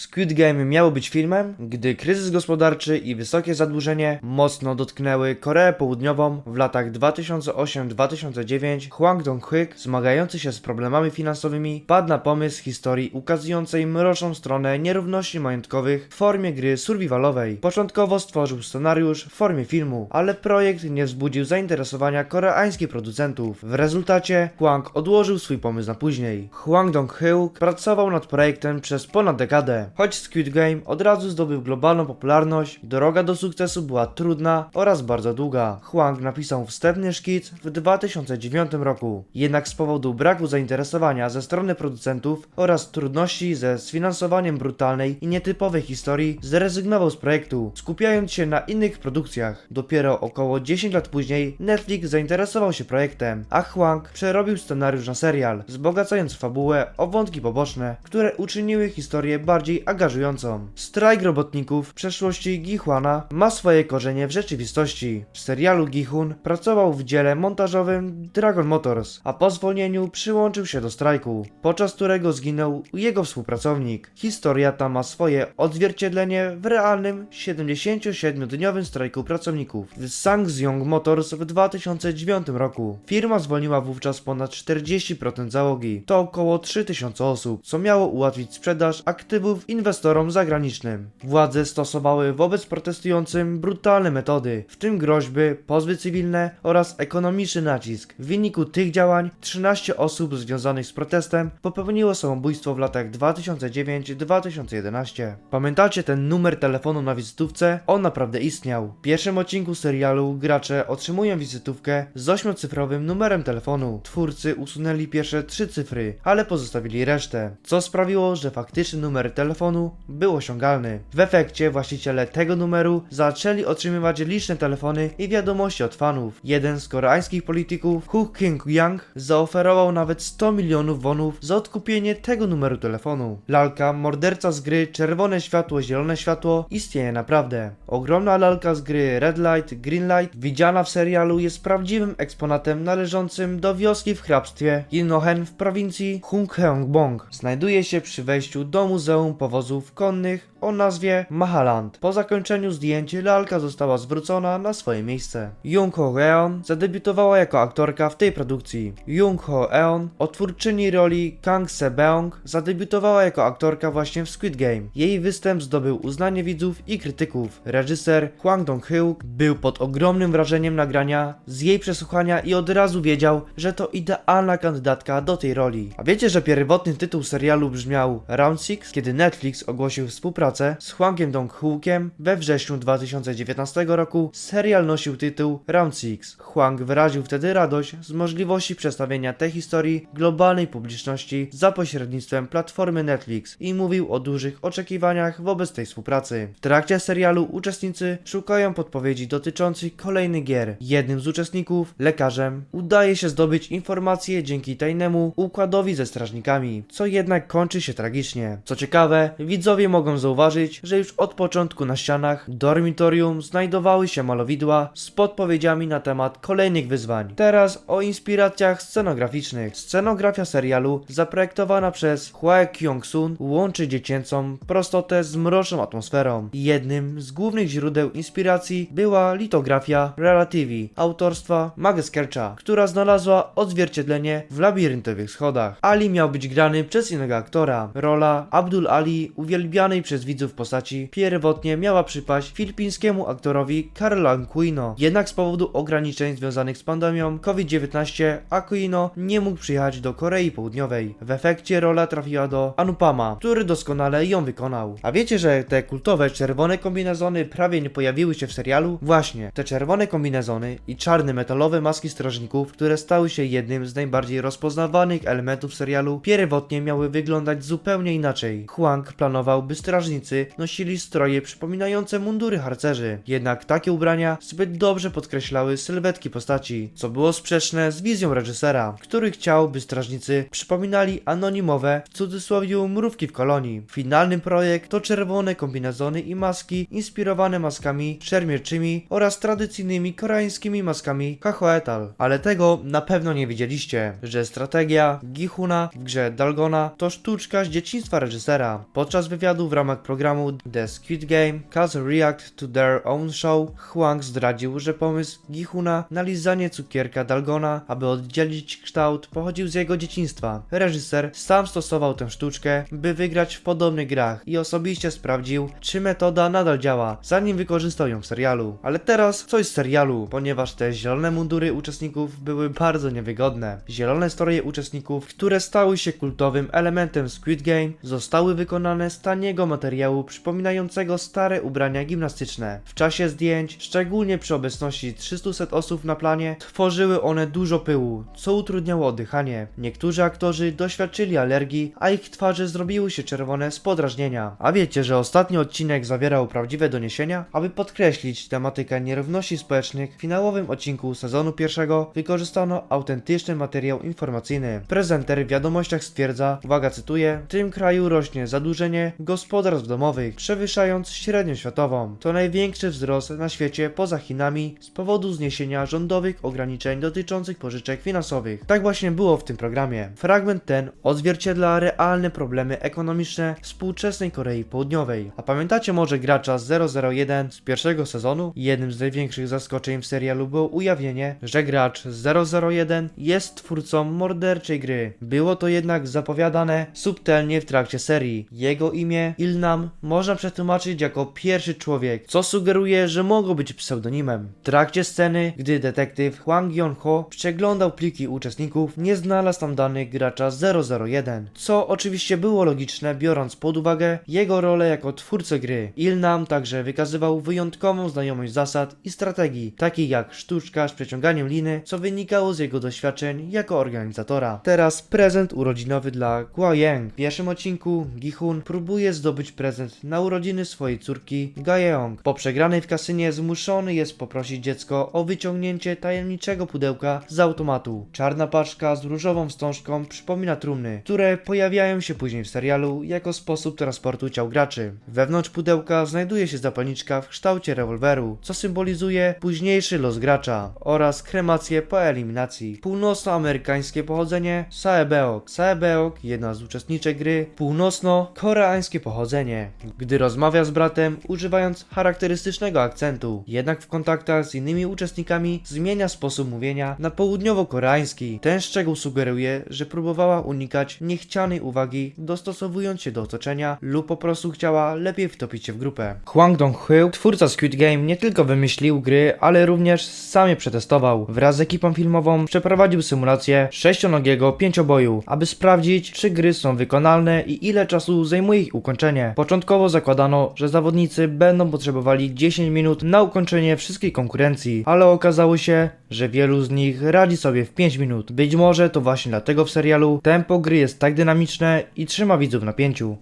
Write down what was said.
Squid Game miało być filmem, gdy kryzys gospodarczy i wysokie zadłużenie mocno dotknęły Koreę Południową w latach 2008-2009, Hwang Dong-hyuk, zmagający się z problemami finansowymi, padł na pomysł historii ukazującej mroczną stronę nierówności majątkowych w formie gry survivalowej. Początkowo stworzył scenariusz w formie filmu, ale projekt nie wzbudził zainteresowania koreańskich producentów. W rezultacie Hwang odłożył swój pomysł na później. Hwang Dong-hyuk pracował nad projektem przez ponad dekadę. Choć Squid Game od razu zdobył globalną popularność, droga do sukcesu była trudna oraz bardzo długa. Hwang napisał wstępny szkic w 2009 roku. Jednak z powodu braku zainteresowania ze strony producentów oraz trudności ze sfinansowaniem brutalnej i nietypowej historii zrezygnował z projektu, skupiając się na innych produkcjach. Dopiero około 10 lat później Netflix zainteresował się projektem, a Hwang przerobił scenariusz na serial, wzbogacając fabułę o wątki poboczne, które uczyniły historię bardziej angażującą. Strajk robotników w przeszłości Gihwana ma swoje korzenie w rzeczywistości. W serialu Gihun pracował w dziele montażowym Dragon Motors, a po zwolnieniu przyłączył się do strajku, podczas którego zginął jego współpracownik. Historia ta ma swoje odzwierciedlenie w realnym 77-dniowym strajku pracowników w Sangzong Motors w 2009 roku. Firma zwolniła wówczas ponad 40% załogi, to około 3000 osób, co miało ułatwić sprzedaż aktywów inwestorom zagranicznym. Władze stosowały wobec protestującym brutalne metody, w tym groźby, pozwy cywilne oraz ekonomiczny nacisk. W wyniku tych działań 13 osób związanych z protestem popełniło samobójstwo w latach 2009-2011. Pamiętacie ten numer telefonu na wizytówce? On naprawdę istniał. W pierwszym odcinku serialu gracze otrzymują wizytówkę z ośmiocyfrowym numerem telefonu. Twórcy usunęli pierwsze trzy cyfry, ale pozostawili resztę, co sprawiło, że faktyczny numer telefonu był osiągalny. W efekcie właściciele tego numeru zaczęli otrzymywać liczne telefony i wiadomości od fanów. Jeden z koreańskich polityków, Hu King-yang, zaoferował nawet 100 milionów wonów za odkupienie tego numeru telefonu. Lalka, morderca z gry Czerwone światło, zielone światło istnieje naprawdę. Ogromna lalka z gry Red Light, Green Light, widziana w serialu, jest prawdziwym eksponatem należącym do wioski w hrabstwie Inohen w prowincji Hungheongbong. Znajduje się przy wejściu do Muzeum Powozów Konnych o nazwie Mahaland. Po zakończeniu zdjęć lalka została zwrócona na swoje miejsce. Jung Ho Eon zadebiutowała jako aktorka w tej produkcji. Jung Ho Eon, otwórczyni roli Kang Se-beong, zadebiutowała jako aktorka właśnie w Squid Game. Jej występ zdobył uznanie widzów i krytyków. Reżyser Hwang Dong-hyuk był pod ogromnym wrażeniem nagrania z jej przesłuchania i od razu wiedział, że to idealna kandydatka do tej roli. A wiecie, że pierwotny tytuł serialu brzmiał Round 6, kiedy Netflix ogłosił współpracę z Hwangiem Dong-hookiem we wrześniu 2019 roku serial nosił tytuł Round 6. Hwang wyraził wtedy radość z możliwości przedstawienia tej historii globalnej publiczności za pośrednictwem platformy Netflix i mówił o dużych oczekiwaniach wobec tej współpracy. W trakcie serialu uczestnicy szukają podpowiedzi dotyczących kolejnych gier. Jednym z uczestników, lekarzem, udaje się zdobyć informacje dzięki tajnemu układowi ze strażnikami, co jednak kończy się tragicznie. Co ciekawe, widzowie mogą zauważyć, że już od początku na ścianach dormitorium znajdowały się malowidła z podpowiedziami na temat kolejnych wyzwań. Teraz o inspiracjach scenograficznych. Scenografia serialu, zaprojektowana przez Hwae Kyung-sun, łączy dziecięcą prostotę z mroczną atmosferą. Jednym z głównych źródeł inspiracji była litografia Relativi autorstwa Mageskercha, która znalazła odzwierciedlenie w labiryntowych schodach. Ali miał być grany przez innego aktora. Rola Abdul Ali, uwielbianej przez widzów postaci, pierwotnie miała przypaść filipińskiemu aktorowi Karl Aquino. Jednak z powodu ograniczeń związanych z pandemią COVID-19 Aquino nie mógł przyjechać do Korei Południowej. W efekcie rola trafiła do Anupama, który doskonale ją wykonał. A wiecie, że te kultowe czerwone kombinezony prawie nie pojawiły się w serialu? Właśnie, te czerwone kombinezony i czarne metalowe maski strażników, które stały się jednym z najbardziej rozpoznawanych elementów serialu, pierwotnie miały wyglądać zupełnie inaczej. Hwang planował, by strażnicy nosili stroje przypominające mundury harcerzy. Jednak takie ubrania zbyt dobrze podkreślały sylwetki postaci, co było sprzeczne z wizją reżysera, który chciał, by strażnicy przypominali anonimowe, w cudzysłowie, mrówki w kolonii. Finalny projekt to czerwone kombinezony i maski inspirowane maskami szermierczymi oraz tradycyjnymi koreańskimi maskami Kahoetal. Ale tego na pewno nie wiedzieliście, że strategia Gihuna w grze Dalgona to sztuczka z dzieciństwa reżysera. Podczas wywiadu w ramach programu The Squid Game Cast React to Their Own Show Hwang zdradził, że pomysł Gihuna na lizanie cukierka Dalgona, aby oddzielić kształt, pochodził z jego dzieciństwa. Reżyser sam stosował tę sztuczkę, by wygrać w podobnych grach i osobiście sprawdził, czy metoda nadal działa, zanim wykorzystał ją w serialu. Ale teraz coś z serialu, ponieważ te zielone mundury uczestników były bardzo niewygodne. Zielone stroje uczestników, które stały się kultowym elementem Squid Game, zostały wykonane z taniego materiału przypominającego stare ubrania gimnastyczne. W czasie zdjęć, szczególnie przy obecności 300 osób na planie, tworzyły one dużo pyłu, co utrudniało oddychanie. Niektórzy aktorzy doświadczyli alergii, a ich twarze zrobiły się czerwone z podrażnienia. A wiecie, że ostatni odcinek zawierał prawdziwe doniesienia? Aby podkreślić tematykę nierówności społecznych, w finałowym odcinku sezonu pierwszego wykorzystano autentyczny materiał informacyjny. Prezenter w wiadomościach stwierdza, uwaga cytuję, w tym kraju rośnie zadłużenie gospodarstw domowych, przewyższając średnią światową. To największy wzrost na świecie poza Chinami z powodu zniesienia rządowych ograniczeń dotyczących pożyczek finansowych. Tak właśnie było w tym programie. Fragment ten odzwierciedla realne problemy ekonomiczne współczesnej Korei Południowej. A pamiętacie może gracza z 001 z pierwszego sezonu? Jednym z największych zaskoczeń w serialu było ujawnienie, że gracz z 001 jest twórcą morderczej gry. Było to jednak zapowiadane subtelnie w trakcie serii. Jego imię Ilnam można przetłumaczyć jako pierwszy człowiek, co sugeruje, że mogło być pseudonimem. W trakcie sceny, gdy detektyw Hwang Yong-ho przeglądał pliki uczestników, nie znalazł tam danych gracza 001, co oczywiście było logiczne biorąc pod uwagę jego rolę jako twórcę gry. Ilnam także wykazywał wyjątkową znajomość zasad i strategii, takich jak sztuczka z przeciąganiem liny, co wynikało z jego doświadczeń jako organizatora. Teraz prezent urodzinowy dla Guo Yang. W pierwszym odcinku Próbuje zdobyć prezent na urodziny swojej córki Gaeong. Po przegranej w kasynie zmuszony jest poprosić dziecko o wyciągnięcie tajemniczego pudełka z automatu. Czarna paczka z różową wstążką przypomina trumny, które pojawiają się później w serialu jako sposób transportu ciał graczy. Wewnątrz pudełka znajduje się zapalniczka w kształcie rewolweru, co symbolizuje późniejszy los gracza oraz kremację po eliminacji. Północnoamerykańskie pochodzenie Saebeok. Saebeok, jedna z uczestniczek gry, północno-koreańskie pochodzenie, gdy rozmawia z bratem używając charakterystycznego akcentu. Jednak w kontaktach z innymi uczestnikami zmienia sposób mówienia na południowo-koreański. Ten szczegół sugeruje, że próbowała unikać niechcianej uwagi, dostosowując się do otoczenia lub po prostu chciała lepiej wtopić się w grupę. Hwang Dong-hyuk, twórca Squid Game, nie tylko wymyślił gry, ale również sam je przetestował. Wraz z ekipą filmową przeprowadził symulację sześcionogiego pięcioboju, aby sprawdzić, czy gry są wykonalne i ile czasu zajmuje ich ukończenie. Początkowo zakładano, że zawodnicy będą potrzebowali 10 minut na ukończenie wszystkich konkurencji, ale okazało się, że wielu z nich radzi sobie w 5 minut. Być może to właśnie dlatego w serialu tempo gry jest tak dynamiczne i trzyma widzów w napięciu.